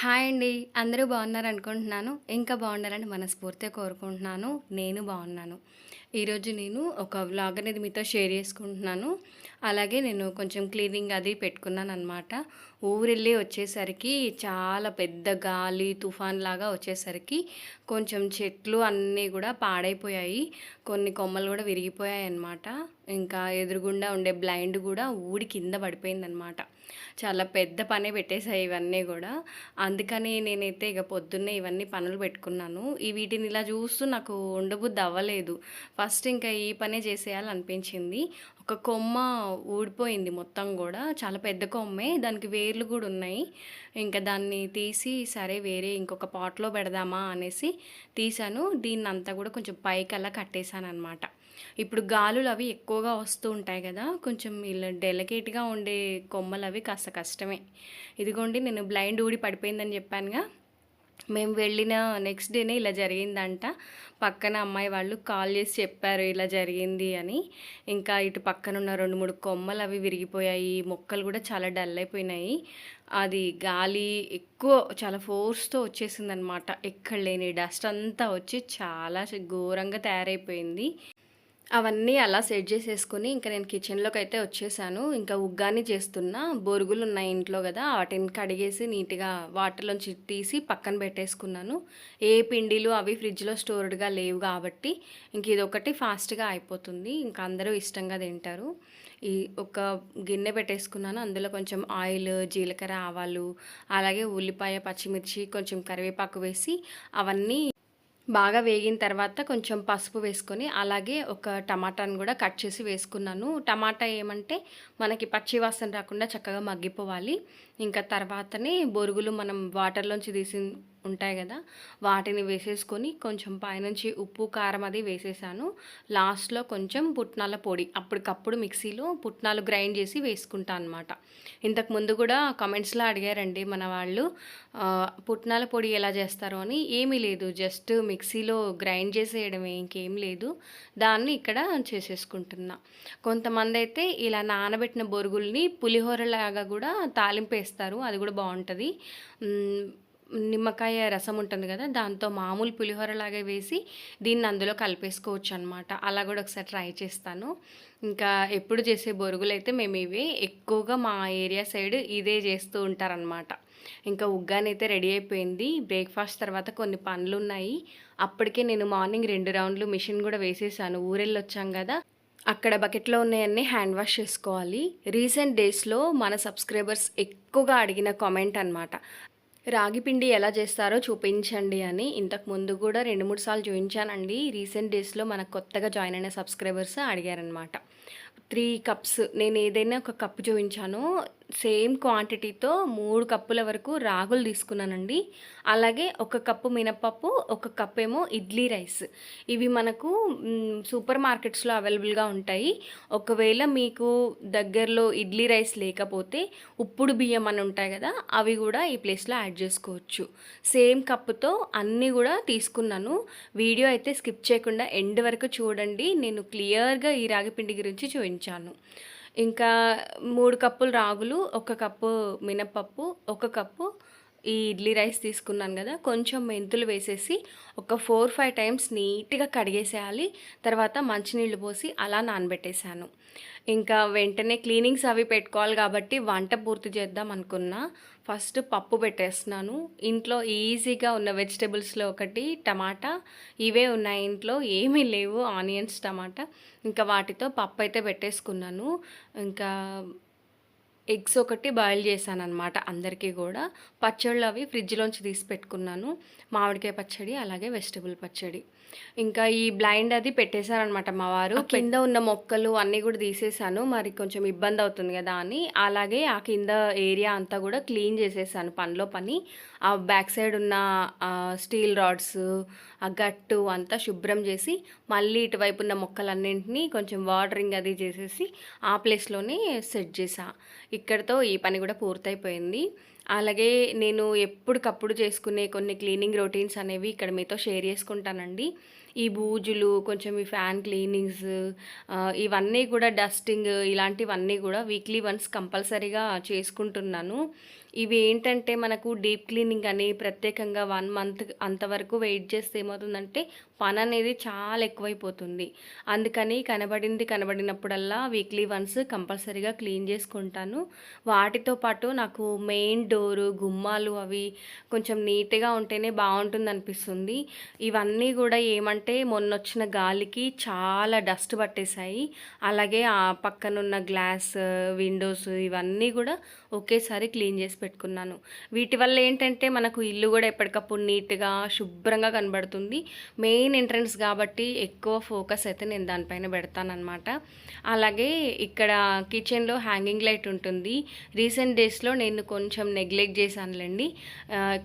Hi అండి. అందరూ బాగున్నారు అనుకుంటున్నాను. ఇంకా బాగుండాలని మనస్ఫూర్తిగా కోరుకుంటున్నాను. నేను బాగున్నాను. ఈరోజు నేను ఒక వ్లాగ్ అనేది మీతో షేర్ చేసుకుంటున్నాను. అలాగే నేను కొంచెం క్లీనింగ్ అది పెట్టుకున్నాను అనమాట ఊరెళ్ళి వచ్చేసరికి చాలా పెద్ద గాలి తుఫాన్ లాగా వచ్చేసరికి కొంచెం చెట్లు అన్నీ కూడా పాడైపోయాయి. కొన్ని కొమ్మలు కూడా విరిగిపోయాయి అనమాట ఇంకా ఎదురుగుండా ఉండే బ్లైండ్ కూడా ఊడి కింద పడిపోయిందనమాట చాలా పెద్ద పనే పెట్టేశాయి ఇవన్నీ కూడా. అందుకని నేనైతే ఇక పొద్దున్నే ఇవన్నీ పనులు పెట్టుకున్నాను. ఈ వీటిని ఇలా చూస్తూ నాకు ఉండబుద్ధి అవ్వలేదు. ఫస్ట్ ఇంకా ఈ పనే చేసేయాలనిపించింది. ఒక కొమ్మ ఊడిపోయింది మొత్తం కూడా. చాలా పెద్ద కొమ్మే దానికి వేర్లు కూడా ఉన్నాయి. ఇంకా దాన్ని తీసి సరే వేరే ఇంకొక పాట్లో పెడదామా అనేసి తీసాను దీన్ని అంతా కూడా కొంచెం పైకి అలా కట్టేశాను అనమాట ఇప్పుడు గాలులు అవి ఎక్కువగా వస్తూ ఉంటాయి కదా కొంచెం ఇలా డెలికేట్గా ఉండే కొమ్మలు అవి కాస్త కష్టమే. ఇదిగోండి నేను బ్లైండ్ ఊడి పడిపోయిందని చెప్పానుగా. మేము వెళ్ళిన నెక్స్ట్ డేనే ఇలా జరిగిందంట. పక్కన అమ్మాయి వాళ్ళు కాల్ చేసి చెప్పారు ఇలా జరిగింది అని. ఇంకా ఇటు పక్కన ఉన్న రెండు మూడు కొమ్మలు అవి విరిగిపోయాయి. మొక్కలు కూడా చాలా డల్ అయిపోయినాయి. అది గాలి ఎక్కువ చాలా ఫోర్స్తో వచ్చేసిందనమాట. ఎక్కడ లేని డస్ట్ అంతా వచ్చి చాలా ఘోరంగా తయారైపోయింది. అవన్నీ అలా సెట్ చేసేసుకుని ఇంకా నేను కిచెన్లోకి అయితే వచ్చేసాను. ఇంకా ఉగ్గాని చేస్తున్నా. బొరుగులు ఉన్నాయి ఇంట్లో కదా వాటిని కడిగేసి నీట్గా వాటర్లోంచి తీసి పక్కన పెట్టేసుకున్నాను. ఏ పిండిలు అవి ఫ్రిడ్జ్లో స్టోర్డ్గా లేవు కాబట్టి ఇంక ఇది ఒకటి ఫాస్ట్గా అయిపోతుంది. ఇంకా అందరూ ఇష్టంగా తింటారు. ఈ ఒక గిన్నె పెట్టేసుకున్నాను. అందులో కొంచెం ఆయిల్ జీలకర్ర ఆవాలు అలాగే ఉల్లిపాయ పచ్చిమిర్చి కొంచెం కరివేపాకు వేసి అవన్నీ బాగా వేగిన తర్వాత కొంచెం పసుపు వేసుకొని అలాగే ఒక టమాటాను కూడా కట్ చేసి వేసుకున్నాను. టమాటా ఏమంటే మనకి పచ్చి వాసన రాకుండా చక్కగా మగ్గిపోవాలి. ఇంకా తర్వాతనే బొరుగులు మనం వాటర్లోంచి తీసి ఉంటాయి కదా. వాటిని వేసేసుకొని కొంచెం పైనుంచి ఉప్పు కారం అది వేసేసాను. లాస్ట్లో కొంచెం పుట్నాల పొడి అప్పటికప్పుడు మిక్సీలో పుట్నాలు గ్రైండ్ చేసి వేసుకుంటాను అనమాట ఇంతకు ముందు కూడా కమెంట్స్లో అడిగారండి మన వాళ్ళు పుట్నాల పొడి ఎలా చేస్తారు అని. ఏమీ లేదు జస్ట్ మిక్సీలో గ్రైండ్ చేసేయడమే ఇంకేం లేదు. దాన్ని ఇక్కడ చేసేసుకుంటున్నా. కొంతమంది అయితే ఇలా నానబెట్టిన బొరుగుల్ని పులిహోరలాగా కూడా తాలింపు వేస్తారు అది కూడా బాగుంటుంది. నిమ్మకాయ రసం ఉంటుంది కదా దాంతో మామూలు పులిహోరలాగా వేసి దీన్ని అందులో కలిపేసుకోవచ్చు అనమాట అలా కూడా ఒకసారి ట్రై చేస్తాను. ఇంకా ఎప్పుడు చేసే బొరుగులు అయితే మేము ఇవే ఎక్కువగా మా ఏరియా సైడ్ ఇదే చేస్తూ ఉంటారనమాట ఇంకా ఉగ్గానైతే రెడీ అయిపోయింది. బ్రేక్ఫాస్ట్ తర్వాత కొన్ని పనులు ఉన్నాయి అప్పటికే నేను మార్నింగ్ రెండు రౌండ్లు మిషన్ కూడా వేసేసాను. ఊరెళ్ళి వచ్చాం కదా అక్కడ బకెట్లో ఉన్నాయన్నీ హ్యాండ్ వాష్ చేసుకోవాలి. రీసెంట్ డేస్లో మన సబ్స్క్రైబర్స్ ఎక్కువగా అడిగిన కామెంట్ అనమాట రాగి పిండి ఎలా చేస్తారో చూపించండి అని. ఇంతకు ముందు కూడా రెండు మూడు సార్లు చూపించానండి. రీసెంట్ డేస్లో మనకు కొత్తగా జాయిన్ అయిన సబ్స్క్రైబర్స్ అడిగారనమాట త్రీ కప్స్ నేను ఏదైనా ఒక కప్పు చూపించానో సేమ్ క్వాంటిటీతో మూడు కప్పుల వరకు రాగులు తీసుకున్నానండి. అలాగే ఒక కప్పు మినపప్పు ఒక కప్ ఏమో ఇడ్లీ రైస్. ఇవి మనకు సూపర్ మార్కెట్స్లో అవైలబుల్గా ఉంటాయి. ఒకవేళ మీకు దగ్గరలో ఇడ్లీ రైస్ లేకపోతే ఉప్పుడు బియ్యం అని ఉంటాయి కదా అవి కూడా ఈ ప్లేస్లో యాడ్ చేసుకోవచ్చు. సేమ్ కప్పుతో అన్నీ కూడా తీసుకున్నాను. వీడియో అయితే స్కిప్ చేయకుండా ఎండ్ వరకు చూడండి. నేను క్లియర్గా ఈ రాగి పిండి గురించి చూపించాను. ఇంకా మూడు కప్పులు రాగులు ఒక కప్పు మినపప్పు ఒక కప్పు ఈ ఇడ్లీ రైస్ తీసుకున్నాను కదా కొంచెం మెంతులు వేసేసి ఒక ఫోర్ ఫైవ్ టైమ్స్ నీట్గా కడిగేసేయాలి. తర్వాత మంచినీళ్ళు పోసి అలా నానబెట్టేశాను. ఇంకా వెంటనే క్లీనింగ్స్ అవి పెట్టుకోవాలి కాబట్టి వంట పూర్తి చేద్దాం అనుకున్నా. ఫస్ట్ పప్పు పెట్టేస్తున్నాను. ఇంట్లో ఈజీగా ఉన్న వెజిటేబుల్స్లో ఒకటి టమాటా. ఇవే ఉన్నాయి ఇంట్లో ఏమీ లేవు ఆనియన్స్ టమాటా. ఇంకా వాటితో పప్పు అయితే పెట్టేసుకున్నాను. ఇంకా ఎగ్స్ ఒకటి బాయిల్ చేశాను అనమాట అందరికీ కూడా. పచ్చళ్ళు అవి ఫ్రిడ్జ్లోంచి తీసి పెట్టుకున్నాను. మామిడికాయ పచ్చడి అలాగే వెజిటబుల్ పచ్చడి. ఇంకా ఈ బ్లైండ్ అది పెట్టేశారనమాట మా వారు. కింద ఉన్న మొక్కలు అన్నీ కూడా తీసేసాను మరి కొంచెం ఇబ్బంది అవుతుంది కదా అని. అలాగే ఆ కింద ఏరియా అంతా కూడా క్లీన్ చేసేసాను పనిలో పని. ఆ బ్యాక్ సైడ్ ఉన్న స్టీల్ రాడ్స్ ఆ గట్టు అంతా శుభ్రం చేసి మళ్ళీ ఇటువైపు ఉన్న మొక్కలన్నింటినీ కొంచెం వాటరింగ్ అది చేసేసి ఆ ప్లేస్లోనే సెట్ చేసా. ఇక్కడతో ఈ పని కూడా పూర్తయిపోయింది. అలాగే నేను ఎప్పటికప్పుడు చేసుకునే కొన్ని క్లీనింగ్ రొటీన్స్ అనేవి ఇక్కడ మీతో షేర్ చేసుకుంటానండి. ఈ బూజులు కొంచెం ఈ ఫ్యాన్ క్లీనింగ్స్ ఇవన్నీ కూడా డస్టింగ్ ఇలాంటివన్నీ కూడా వీక్లీ వన్స్ కంపల్సరీగా చేసుకుంటున్నాను. ఇవి ఏంటంటే మనకు డీప్ క్లీనింగ్ అని ప్రత్యేకంగా వన్ మంత్ అంతవరకు వెయిట్ చేస్తే ఏమవుతుందంటే పని అనేది చాలా ఎక్కువైపోతుంది. అందుకని కనబడింది కనబడినప్పుడల్లా వీక్లీ వన్స్ కంపల్సరీగా క్లీన్ చేసుకుంటాను. వాటితో పాటు నాకు మెయిన్ డోరు గుమ్మాలు అవి కొంచెం నీట్గా ఉంటేనే బాగుంటుంది అనిపిస్తుంది ఇవన్నీ కూడా ఏమంటే మొన్న వచ్చిన గాలికి చాలా డస్ట్ పట్టేశాయి. అలాగే ఆ పక్కనున్న గ్లాస్ విండోస్ ఇవన్నీ కూడా ఒకేసారి క్లీన్ చేసి పెట్టుకున్నాను. వీటి వల్ల ఏంటంటే మనకు ఇల్లు కూడా ఎప్పటికప్పుడు నీట్గా శుభ్రంగా కనబడుతుంది. మెయిన్ ఎంట్రన్స్ కాబట్టి ఎక్కువ ఫోకస్ అయితే నేను దానిపైన పెడతానమాట అలాగే ఇక్కడ కిచెన్లో హ్యాంగింగ్ లైట్ ఉంటుంది. రీసెంట్ డేస్లో నేను కొంచెం నెగ్లెక్ట్ చేశానులేండి.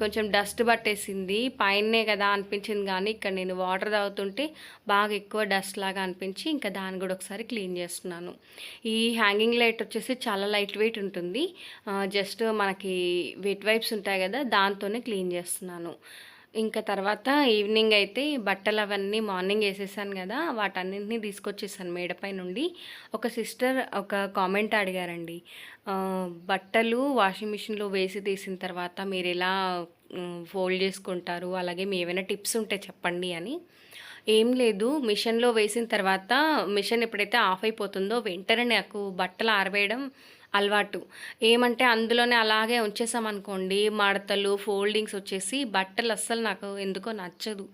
కొంచెం డస్ట్ పట్టేసింది. పైనే కదా అనిపించింది కానీ ఇక్కడ నేను వాటర్ తాగుతుంటే బాగా ఎక్కువ డస్ట్ లాగా అనిపించి ఇంకా దాన్ని కూడా ఒకసారి క్లీన్ చేస్తున్నాను. ఈ హ్యాంగింగ్ లైట్ వచ్చేసి చాలా లైట్ వెయిట్ ఉంటుంది. జస్ట్ మనకి వెట్ వైప్స్ ఉంటాయి కదా దాంతోనే క్లీన్ చేస్తున్నాను. ఇంకా తర్వాత ఈవినింగ్ అయితే బట్టలు అవన్నీ మార్నింగ్ వేసేసాను కదా వాటన్నింటినీ తీసుకొచ్చేసాను మేడపై నుండి. ఒక సిస్టర్ ఒక కామెంట్ అడిగారండి బట్టలు వాషింగ్ మిషన్లో వేసి తీసిన తర్వాత మీరు ఎలా ఫోల్డ్ చేసుకుంటారు? అలాగే మీ ఏమైనా టిప్స్ ఉంటే చెప్పండి అని. ఏం లేదు మిషన్లో వేసిన తర్వాత మిషన్ ఎప్పుడైతే ఆఫ్ అయిపోతుందో వెంటనే నాకు బట్టలు ఆరవేయడం అలవాటు. ఏమంటే అందులోనే అలాగే ఉంచేసామనుకోండి మడతలు ఫోల్డింగ్స్ వచ్చేసి బట్టలు అస్సలు నాకు ఎందుకో నచ్చదు.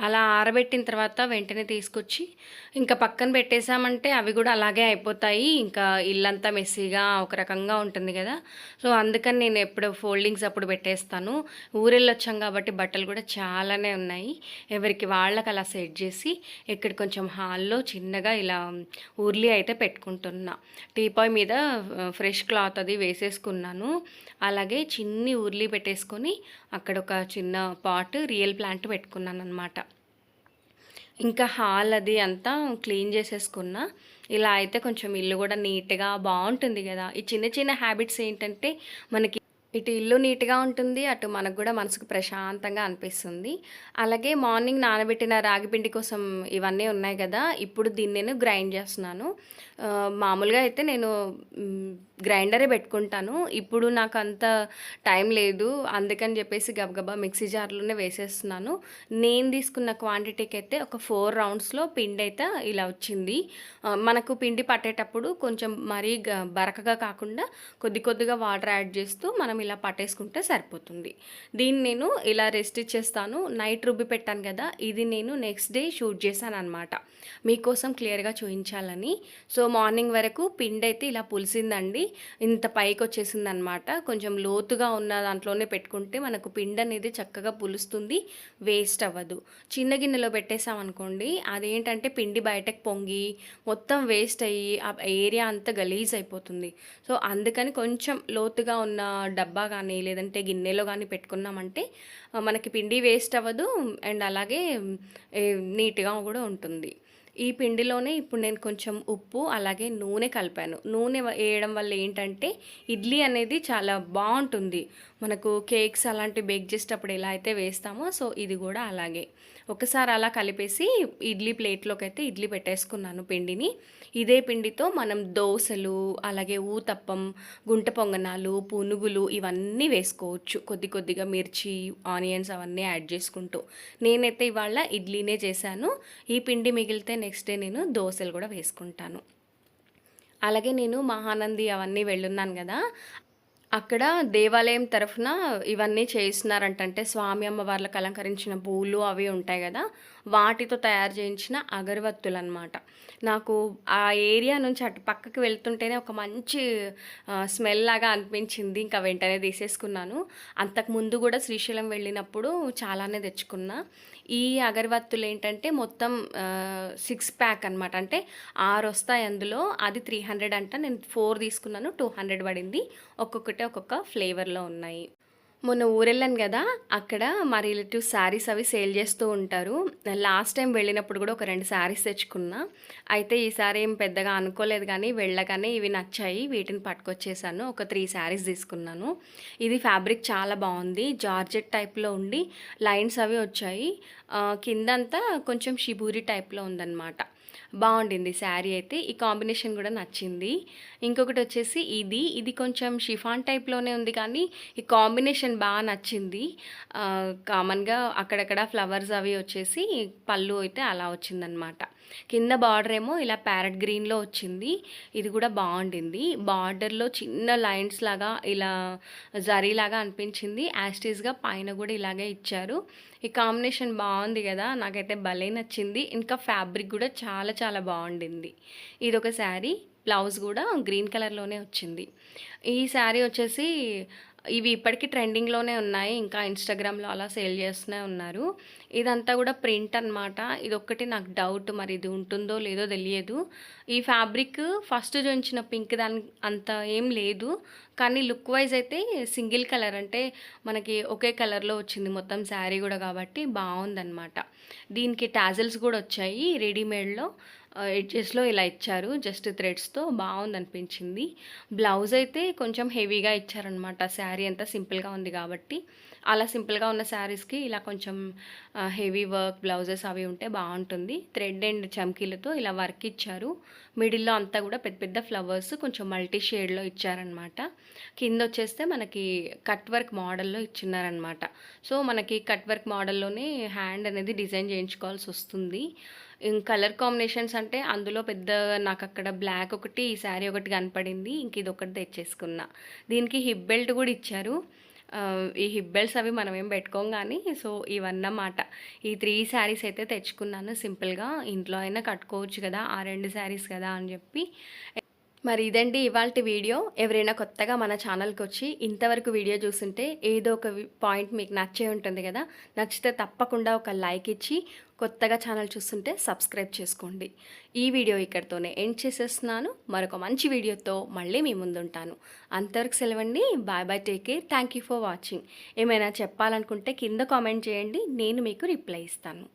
అలా ఆరబెట్టిన తర్వాత వెంటనే తీసుకొచ్చి ఇంకా పక్కన పెట్టేసామంటే అవి కూడా అలాగే అయిపోతాయి. ఇంకా ఇల్లంతా మెస్సీగా ఒక రకంగా ఉంటుంది కదా. సో అందుకని నేను ఎప్పుడు ఫోల్డింగ్స్ అప్పుడు పెట్టేస్తాను. ఊరెళ్ళొచ్చాం కాబట్టి బట్టలు కూడా చాలానే ఉన్నాయి. ఎవరికి వాళ్ళకి అలా సెట్ చేసి ఇక్కడ కొంచెం హాల్లో చిన్నగా ఇలా ఊర్లీ అయితే పెట్టుకుంటున్నా. టీపాయ్ మీద ఫ్రెష్ క్లాత్ అది వేసేసుకున్నాను. అలాగే చిన్ని ఉర్లీ పెట్టేసుకొని అక్కడ ఒక చిన్న పాట్ రియల్ ప్లాంట్ పెట్టుకున్నాను అనమాట ఇంకా హాల్ అది అంతా క్లీన్ చేసేసుకున్నా. ఇలా అయితే కొంచెం ఇల్లు కూడా నీట్గా బాగుంటుంది కదా. ఈ చిన్న చిన్న హ్యాబిట్స్ ఏంటంటే మనకి ఇటు ఇల్లు నీట్గా ఉంటుంది అటు మనకు కూడా మనసుకు ప్రశాంతంగా అనిపిస్తుంది. అలాగే మార్నింగ్ నానబెట్టిన రాగిపిండి కోసం ఇవన్నీ ఉన్నాయి కదా ఇప్పుడు దీన్ని నేను గ్రైండ్ చేస్తున్నాను. మామూలుగా అయితే నేను గ్రైండరే పెట్టుకుంటాను. ఇప్పుడు నాకు అంత టైం లేదు. అందుకని చెప్పేసి గబగబా మిక్సీ జార్లోనే వేసేస్తున్నాను. నేను తీసుకున్న క్వాంటిటీకి అయితే ఒక ఫోర్ రౌండ్స్లో పిండి అయితే ఇలా వచ్చింది. మనకు పిండి పట్టేటప్పుడు కొంచెం మరీ గ- బరకగా కాకుండా కొద్ది కొద్దిగా వాటర్ యాడ్ చేస్తూ మనం ఇలా పట్టేసుకుంటే సరిపోతుంది. దీన్ని నేను ఇలా రెస్ట్ ఇచ్చేస్తాను. నైట్ రుబ్బి పెట్టాను కదా ఇది నేను నెక్స్ట్ డే షూట్ చేశాను అనమాట మీకోసం క్లియర్గా చూపించాలని సో మార్నింగ్ వరకు పిండి అయితే ఇలా పులిసిందండి. ఇంత పైకి వచ్చేసింది అనమాట కొంచెం లోతుగా ఉన్న దాంట్లోనే పెట్టుకుంటే మనకు పిండి అనేది చక్కగా పులుస్తుంది వేస్ట్ అవ్వదు. చిన్న గిన్నెలో పెట్టేసామనుకోండి అదేంటంటే పిండి బయటకు పొంగి మొత్తం వేస్ట్ అయ్యి ఆ ఏరియా అంతా గలీజ్ అయిపోతుంది. సో అందుకని కొంచెం లోతుగా ఉన్న డబ్బా కానీ లేదంటే గిన్నెలో కానీ పెట్టుకున్నామంటే మనకి పిండి వేస్ట్ అవ్వదు అండ్ అలాగే నీట్గా కూడా ఉంటుంది. ఈ పిండిలోనే ఇప్పుడు నేను కొంచెం ఉప్పు అలాగే నూనె కలిపాను. నూనె వేయడం వల్ల ఏంటంటే ఇడ్లీ అనేది చాలా బాగుంటుంది. మనకు కేక్స్ అలాంటి బేక్ చేసేటప్పుడు ఎలా అయితే వేస్తామో సో ఇది కూడా అలాగే. ఒకసారి అలా కలిపేసి ఇడ్లీ ప్లేట్లోకి అయితే ఇడ్లీ పెట్టేసుకున్నాను పిండిని. ఇదే పిండితో మనం దోశలు అలాగే ఊతప్పం గుంట పొంగనాలు పునుగులు ఇవన్నీ వేసుకోవచ్చు. కొద్ది కొద్దిగా మిర్చి ఆనియన్స్ అవన్నీ యాడ్ చేసుకుంటూ. నేనైతే ఇవాళ ఇడ్లీనే చేశాను. ఈ పిండి మిగిలితే నెక్స్ట్ డే నేను దోశలు కూడా వేసుకుంటాను. అలాగే నేను మహానంది అవన్నీ వెళ్ళున్నాను కదా అక్కడ దేవాలయం తరఫున ఇవన్నీ చేయిస్తున్నారంట అంటే స్వామి అమ్మవార్లకు అలంకరించిన పూలు అవి ఉంటాయి కదా వాటితో తయారు చేయించిన అగరవత్తులు అనమాట నాకు ఆ ఏరియా నుంచి అటు పక్కకి వెళ్తుంటేనే ఒక మంచి స్మెల్ లాగా అనిపించింది. ఇంకా వెంటనే తీసేసుకున్నాను. అంతకు ముందు కూడా శ్రీశైలం వెళ్ళినప్పుడు చాలానే తెచ్చుకున్నా. ఈ అగరవత్తులు ఏంటంటే మొత్తం సిక్స్ ప్యాక్ అనమాట అంటే ఆరు వస్తాయి అందులో. అది త్రీ హండ్రెడ్ అంట. నేను ఫోర్ తీసుకున్నాను. టూ హండ్రెడ్ పడింది. ఒక్కొక్కటి ఒక్కొక్క ఫ్లేవర్లో ఉన్నాయి. మొన్న ఊరెళ్ళాను కదా అక్కడ మా రిలేటివ్స్ శారీస్ అవి సేల్ చేస్తూ ఉంటారు. లాస్ట్ టైం వెళ్ళినప్పుడు కూడా ఒక రెండు శారీస్ తెచ్చుకున్నా. అయితే ఈసారి ఏం పెద్దగా అనుకోలేదు కానీ వెళ్ళగానే ఇవి నచ్చాయి. వీటిని పట్టుకొచ్చేసాను. ఒక త్రీ శారీస్ తీసుకున్నాను. ఇది ఫ్యాబ్రిక్ చాలా బాగుంది. జార్జెట్ టైప్లో ఉండి లైన్స్ అవి వచ్చాయి. కిందంతా కొంచెం షిబూరి టైప్లో ఉందన్నమాట. బాగుండింది శారీ అయితే. ఈ కాంబినేషన్ కూడా నచ్చింది. ఇంకొకటి వచ్చేసి ఇది. ఇది కొంచెం షిఫాన్ టైప్లోనే ఉంది కానీ ఈ కాంబినేషన్ బాగా నచ్చింది. కామన్గా అక్కడక్కడ ఫ్లవర్స్ అవి వచ్చేసి పళ్ళు అయితే అలా వచ్చిందనమాట కింద బార్డర్ ఏమో ఇలా ప్యారెట్ గ్రీన్లో వచ్చింది. ఇది కూడా బాగుండింది. బార్డర్లో చిన్న లైన్స్ లాగా ఇలా జరీ లాగా అనిపించింది. యాస్టీస్గా పైన కూడా ఇలాగే ఇచ్చారు. ఈ కాంబినేషన్ బాగుంది కదా నాకైతే భలే నచ్చింది. ఇంకా ఫ్యాబ్రిక్ కూడా చాలా చాలా బాగుండింది. ఇది ఒక శారీ బ్లౌజ్ కూడా గ్రీన్ కలర్లోనే వచ్చింది. ఈ శారీ వచ్చేసి ఇవి ఇప్పటికీ ట్రెండింగ్లోనే ఉన్నాయి. ఇంకా ఇన్స్టాగ్రామ్లో అలా సేల్ చేస్తూనే ఉన్నారు. ఇదంతా కూడా ప్రింట్ అనమాట ఇది నాకు డౌట్ మరి ఇది ఉంటుందో లేదో తెలియదు. ఈ ఫ్యాబ్రిక్ ఫస్ట్ చూపించిన పింక్ దాని అంత ఏం లేదు. కానీ లుక్ వైజ్ అయితే సింగిల్ కలర్ అంటే మనకి ఒకే కలర్లో వచ్చింది మొత్తం శారీ కూడా కాబట్టి బాగుందన్నమాట. దీనికి టాజిల్స్ కూడా వచ్చాయి రెడీమేడ్లో. ఎడ్జెస్లో ఇలా ఇచ్చారు జస్ట్ థ్రెడ్స్తో బాగుంది అనిపించింది బ్లౌజ్ అయితే కొంచెం హెవీగా ఇచ్చారనమాట శారీ అంతా సింపుల్గా ఉంది కాబట్టి. అలా సింపుల్గా ఉన్న శారీస్కి ఇలా కొంచెం హెవీ వర్క్ బ్లౌజెస్ అవి ఉంటే బాగుంటుంది. థ్రెడ్ అండ్ చమ్కీలతో ఇలా వర్క్ ఇచ్చారు. మిడిల్లో అంతా కూడా పెద్ద పెద్ద ఫ్లవర్స్ కొంచెం మల్టీ షేడ్లో ఇచ్చారనమాట కింద వచ్చేస్తే మనకి కట్ వర్క్ మోడల్లో ఇచ్చినారనమాట సో మనకి కట్ వర్క్ మోడల్లోనే హ్యాండ్ అనేది డిజైన్ చేయించుకోవాల్సి వస్తుంది. కలర్ కాంబినేషన్స్ అంటే అందులో పెద్ద నాకు అక్కడ బ్లాక్ ఒకటి ఈ శారీ ఒకటి కనపడింది ఇంక ఇది ఒకటి తెచ్చేసుకున్నా. దీనికి హిప్ బెల్ట్ కూడా ఇచ్చారు. ఈ హిబ్బెల్స్ అవి మనం ఏం పెట్టుకోం కానీ సో ఇవన్నమాట. ఈ త్రీ శారీస్ అయితే తెచ్చుకున్నాను. సింపుల్గా ఇంట్లో అయినా కట్టుకోవచ్చు కదా ఆ రెండు శారీస్ కదా అని చెప్పి. మరి ఇదండి ఇవాళ వీడియో. ఎవరైనా కొత్తగా మన ఛానల్కి వచ్చి ఇంతవరకు వీడియో చూస్తుంటే ఏదో ఒక పాయింట్ మీకు నచ్చే ఉంటుంది కదా నచ్చితే తప్పకుండా ఒక లైక్ ఇచ్చి కొత్తగా ఛానల్ చూస్తుంటే సబ్స్క్రైబ్ చేసుకోండి. ఈ వీడియో ఇక్కడితోనే ఎండ్ చేసేస్తున్నాను. మరొక మంచి వీడియోతో మళ్ళీ మీ ముందుంటాను. అంతవరకు సెలవండి. Bye bye take care thank you for watching ఏమైనా చెప్పాలనుకుంటే కింద కామెంట్ చేయండి. నేను మీకు రిప్లై ఇస్తాను.